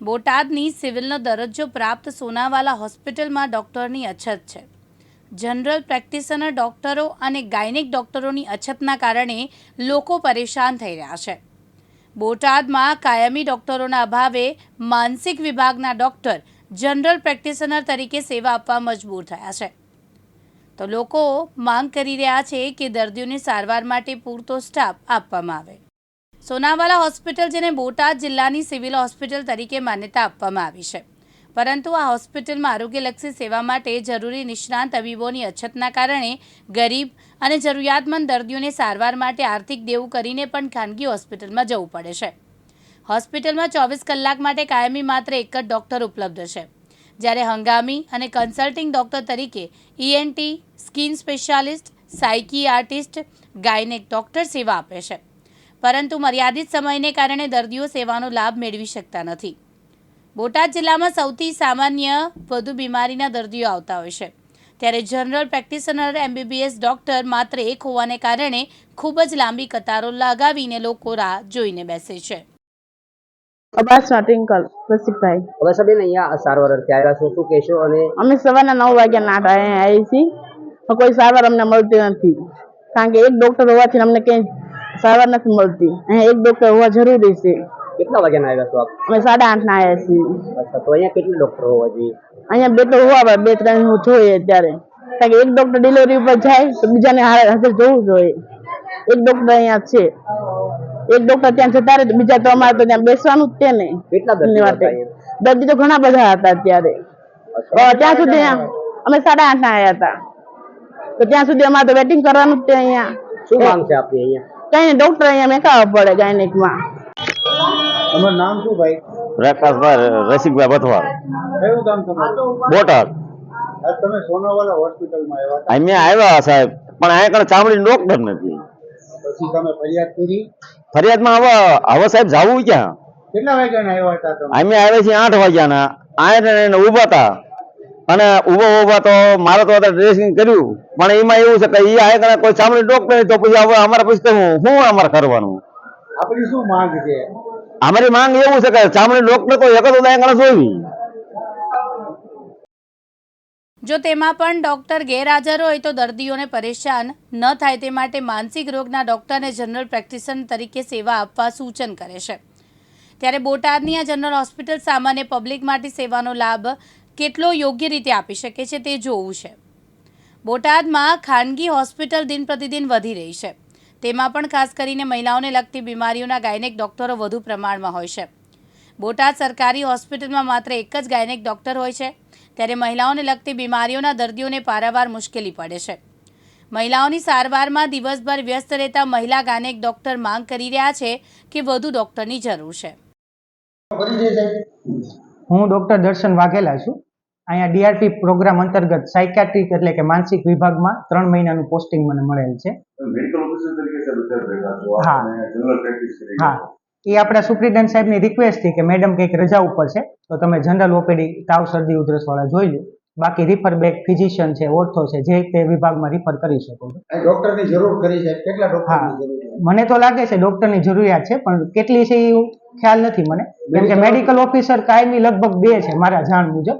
બોટાદની સિવિલનો દરજ્જો પ્રાપ્ત સોનાવાલા હોસ્પિટલમાં ડૉક્ટરની અછત છે. જનરલ પ્રેક્ટિશનર ડૉક્ટરો અને ગાયનિક ડૉક્ટરોની અછતના કારણે લોકો પરેશાન થઈ રહ્યા છે. બોટાદમાં કાયમી ડૉક્ટરોના અભાવે માનસિક વિભાગના ડૉક્ટર જનરલ પ્રેક્ટિશનર તરીકે સેવા આપવા મજબૂર થયા છે. તો લોકો માંગ કરી રહ્યા છે કે દર્દીઓને સારવાર માટે પૂરતો સ્ટાફ આપવામાં આવે. સોનાવાલા હોસ્પિટલ જેને બોટાદ જિલ્લાની સિવિલ હોસ્પિટલ તરીકે માન્યતા આપવામાં આવી છે. પરંતુ આ હોસ્પિટલમાં આરોગ્યલક્ષી સેવા માટે જરૂરી નિષ્ણાંત તબીબોની અછતના કારણે ગરીબ અને જરૂરિયાતમંદ દર્દીઓને સારવાર માટે આર્થિક દેવું કરીને પણ ખાનગી હોસ્પિટલમાં જવું પડે છે. હોસ્પિટલમાં ચોવીસ કલાક માટે કાયમી માત્ર એક જ ડૉક્ટર ઉપલબ્ધ છે. જ્યારે હંગામી અને કન્સલ્ટિંગ ડૉક્ટર તરીકે ENT skin specialist, psychiatrist, gynaec doctor સેવા આપે છે. પરંતુ મર્યાદિત સમયને કારણે દર્દીઓ સેવાનો લાભ મેળવી શકતા નથી. બોટાદ જિલ્લામાં સૌથી સામાન્ય વધુ બીમારીના દર્દીઓ આવતા હોય છે. ત્યારે જનરલ પ્રેક્ટિશનર એમબીબીએસ ડૉક્ટર માત્ર એક હોવાને કારણે ખૂબ જ લાંબી કતારો લગાવીને લોકો રાહ જોઈને બેસે છે. અબાસના ટ્વિંકલ રસિકભાઈ. હવે સાહેબ અહીંયા સારવાર અર્થે આવ્યા છો શું કહેશો? અને અમે સવારના નવ વાગ્યા નાટ અહીંયા આવી છીએ કોઈ સારવાર અમને મળતી નથી. કારણ કે એક ડોક્ટર હોવાથી અમને ક્યાંય સારવાર નથી મળતી. અહીંયા એક ડોક્ટર હોવા જરૂરી છે. કેટલા વાગ્યાના આવ્યા છો આપ? અમે સાડા આઠના આવ્યા છીએ. અચ્છા તો અહીંયા કેટલા ડોક્ટર હોવા જોઈએ? અહીંયા બે તો હોવા બે ત્રણ જોઈએ ત્યારે કારણ કે એક ડોક્ટર ડિલિવરી ઉપર જાય તો બીજાને હાજર જવું જોઈએ. એક ડોક્ટર અહીંયા છે. એક ડોક્ટર ત્યાં જતા રહે તો બીજા તો અમારે તો ત્યાં બેસવાનું જ છે ને. કેટલા અહીંયા? દર્દી તો ઘણા બધા હતા અત્યારે. ત્યાં સુધી અમે સાડા આઠ ના આવ્યા હતા. તો ત્યાં સુધી અમારે તો વેટિંગ કરવાનું જ છે અહીંયા. શું કામ છે આપની અહીંયા? કઈ ડોક્ટર અહીંયા મેકાવવા પડે ગાયનિકમાં તમારું નામ શું ભાઈ? પ્રકાશભાઈ રસિકભાઈ બથવાર કયું ગામ તમારું? બોટાદ. તમે સોનાવાલા હોસ્પિટલમાં આવ્યા હતા? અમે આવ્યા સાહેબ પણ અહીંયા કણ ચામડી ડોક્ટર નથી. પછી તમે ફરિયાદ કરી? ફરિયાદમાં હવે હવે સાહેબ જવું ક્યાં? કેટલા વાગ્યાના આવ્યા હતા તમે? અમે આવ્યા છીએ આઠ વાગ્યાના. આયા ઊભા હતા. અને ઊભો ઊભા તો મારે તો અત્યારે ડ્રેસિંગ કર્યું. પણ એમાં એવું છે કે એ આ કણે કોઈ ચામડી ડોક્ટર નહીં તો પછી હવે અમારે પછી હું શું અમારે કરવાનું? આપણી શું માંગ છે? અમારી માંગ એવું છે કે ચામડી ડોક્ટર કોઈ એક જ જોઈ જો તેમાં પણ ડૉક્ટર ગેરહાજર હોય તો દર્દીઓને પરેશાન ન થાય તે માટે માનસિક રોગના ડૉક્ટરને જનરલ પ્રેક્ટિશનર તરીકે સેવા આપવા સૂચન કરે છે. ત્યારે બોટાદની આ જનરલ હોસ્પિટલ સામાન્ય પબ્લિક માટે સેવાનો લાભ કેટલો યોગ્ય રીતે આપી શકે છે તે જોવું છે. બોટાદમાં ખાનગી હોસ્પિટલ દિન પ્રતિદિન વધી રહી છે. તેમાં પણ ખાસ કરીને મહિલાઓને લગતી બીમારીઓના ગાયનેક ડૉક્ટરો વધુ પ્રમાણમાં હોય છે. બોટાદ સરકારી હોસ્પિટલમાં માત્ર એક જ ગાયનેક ડૉક્ટર હોય છે. ત્યારે મહિલાઓને લગતી બીમારીઓના દર્દીઓને પારાવાર મુશ્કેલી પડે છે. મહિલાઓની સારવારમાં દિવસભર વ્યસ્ત રહેતા મહિલા ગાયનેક ડૉક્ટર માંગ કરી રહ્યા છે કે વધુ ડૉક્ટરની જરૂર છે. હું ડૉક્ટર દર્શન વાઘેલા છું. અહીંયા ડીઆરપી પ્રોગ્રામ અંતર્ગત સાયકાટ્રિક એટલે કે માનસિક વિભાગમાં ત્રણ મહિનાનું પોસ્ટિંગ મને મળેલ છે. હા. હા. એ આપણા સુપ્રિન્ટેન્ડન્ટ સાહેબની રિક્વેસ્ટથી કે મેડમ કંઈક રજા ઉપર છે તો તમે જનરલ ઓપીડી તાવ શરદી ઉધરસવાળા જોઈ લો. બાકી રિફર બેક ફિઝિશિયન છે ઓર્થો છે જે તે વિભાગમાં રિફર કરી શકો છો. ડોક્ટરની જરૂર કરી છે. કેટલા ડોક્ટર હા. મને તો લાગે છે ડૉક્ટરની જરૂરિયાત છે પણ કેટલી છે એ ખ્યાલ નથી મને. કેમ કે મેડિકલ ઓફિસર કાયમી લગભગ બે છે મારા જાણ મુજબ.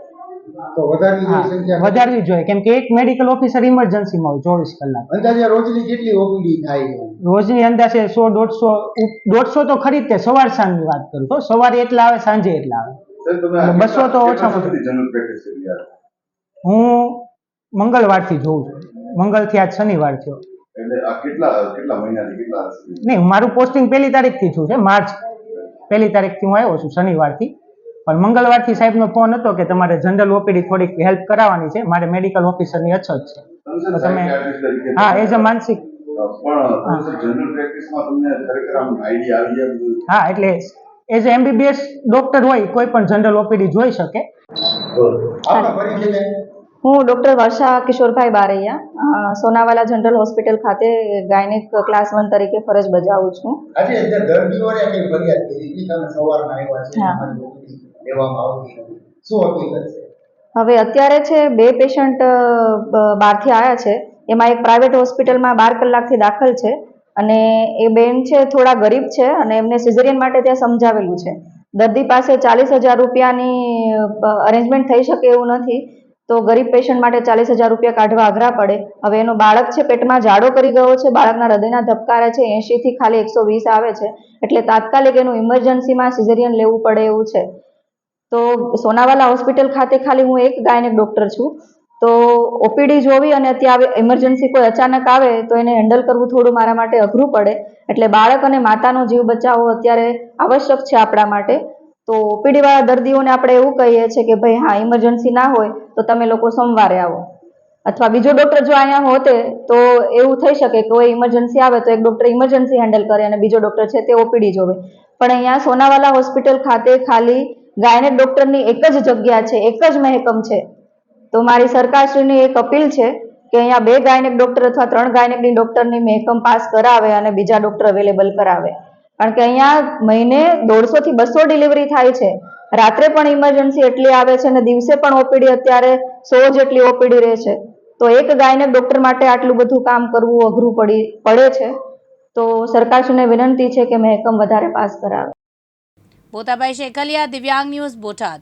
વધારવી જોઈએ સંખ્યા વધારવી જોઈએ. કેમ કે એક મેડિકલ ઓફિસર ઇમરજન્સીમાં હોય ચોવીસ કલાક. અંદાજે રોજની કેટલી ઓપીડી થાય રોજની અંદાજે સો દોઢસો દોઢસો તો ખરી જ તે સવાર સાંજની વાત કરું તો સવારે એટલા આવે સાંજે એટલા આવે. બસો તો ઓછા ઓછામાં છો? હું મંગળવારથી જોઉં છું. મંગળથી આજ શનિવાર થયો? નહીં મારું પોસ્ટિંગ પહેલી તારીખથી થયું છે માર્ચ. પહેલી તારીખથી હું આવ્યો છું શનિવારથી. પણ મંગળવારથી સાહેબનો ફોન હતો કે તમારે જનરલ ઓપીડી થોડીક હેલ્પ કરાવવાની છે. મારે મેડિકલ ઓફિસરની અછત છે. તમે તો તમે- હા એઝ અ માનસિક હા એટલે એઝ અ એમબીબીએસ ડોક્ટર હોય કોઈ પણ જનરલ ઓપીડી જોઈ શકે. હું doctor Varsha Kishorbhai Baraiya Sonawala general hospital ખાતે ગાયનેક ક્લાસ વન તરીકે ફરજ બજાવું છે. હા. લેવામાં આવતી નથી. શું હકીકત છે હવે અત્યારે છે, બે પેશન્ટ બહારથી આવ્યા છે. એમાં એક પ્રાઇવેટ હોસ્પિટલમાં બાર કલાકથી દાખલ છે અને એ બેન છે, થોડા ગરીબ છે અને એમને સિઝેરિયન માટે ત્યાં સમજાવેલું છે. દર્દી પાસે ચાલીસ હજાર રૂપિયાની અરેન્જમેન્ટ થઈ શકે એવું નથી. તો ગરીબ પેશન્ટ માટે ચાલીસ હજાર રૂપિયા કાઢવા અઘરા પડે. હવે એનો બાળક છે, પેટમાં જાડો કરી ગયો છે. બાળકના હૃદયના ધબકારા છે, એંશીથી ખાલી એકસો વીસ આવે છે. એટલે તાત્કાલિક એનું ઇમરજન્સીમાં સિઝેરિયન લેવું પડે એવું છે. તો સોનાવાલા હોસ્પિટલ ખાતે ખાલી હું એક ગાયનેક ડૉક્ટર છું. તો ઓપીડી જોવી અને ત્યાં ઇમરજન્સી કોઈ અચાનક આવે તો એને હેન્ડલ કરવું થોડું મારા માટે અઘરું પડે. એટલે બાળક અને માતાનો જીવ બચાવવો અત્યારે આવશ્યક છે આપણા માટે. તો ઓપીડીવાળા દર્દીઓને આપણે એવું કહીએ છીએ કે ભાઈ હા ઇમરજન્સી ના હોય તો તમે લોકો સોમવારે આવો. અથવા બીજો ડૉક્ટર જો અહીંયા હોતે તો એવું થઈ શકે કે કોઈ ઇમરજન્સી આવે તો એક ડૉક્ટર ઇમરજન્સી હેન્ડલ કરે અને બીજો ડૉક્ટર છે તે ઓપીડી જોવે. પણ અહીંયા સોનાવાલા હોસ્પિટલ ખાતે ખાલી ગાયનેક ડૉક્ટરની એક જ જગ્યા છે, એક જ મહેકમ છે. તો મારી સરકારશ્રીની એક અપીલ છે કે અહીંયા બે ગાયનેક ડૉક્ટર અથવા ત્રણ ગાયનેકની ડૉક્ટરની મહેકમ પાસ કરાવે અને બીજા ડોક્ટર અવેલેબલ કરાવે. કારણ કે અહીંયા મહિને દોઢસોથી બસો ડિલિવરી થાય છે. રાત્રે પણ ઇમરજન્સી એટલી આવે છે અને દિવસે પણ ઓપીડી અત્યારે સો જેટલી ઓપીડી રહે છે. તો એક ગાયનેક ડૉક્ટર માટે આટલું બધું કામ કરવું અઘરું પડી, પડે છે. તો સરકારશ્રીને વિનંતી છે કે મહેકમ વધારે પાસ કરાવે. બોતાભાઈ શેખલિયા દિવ્યાંગ ન્યૂઝ બોટાદ.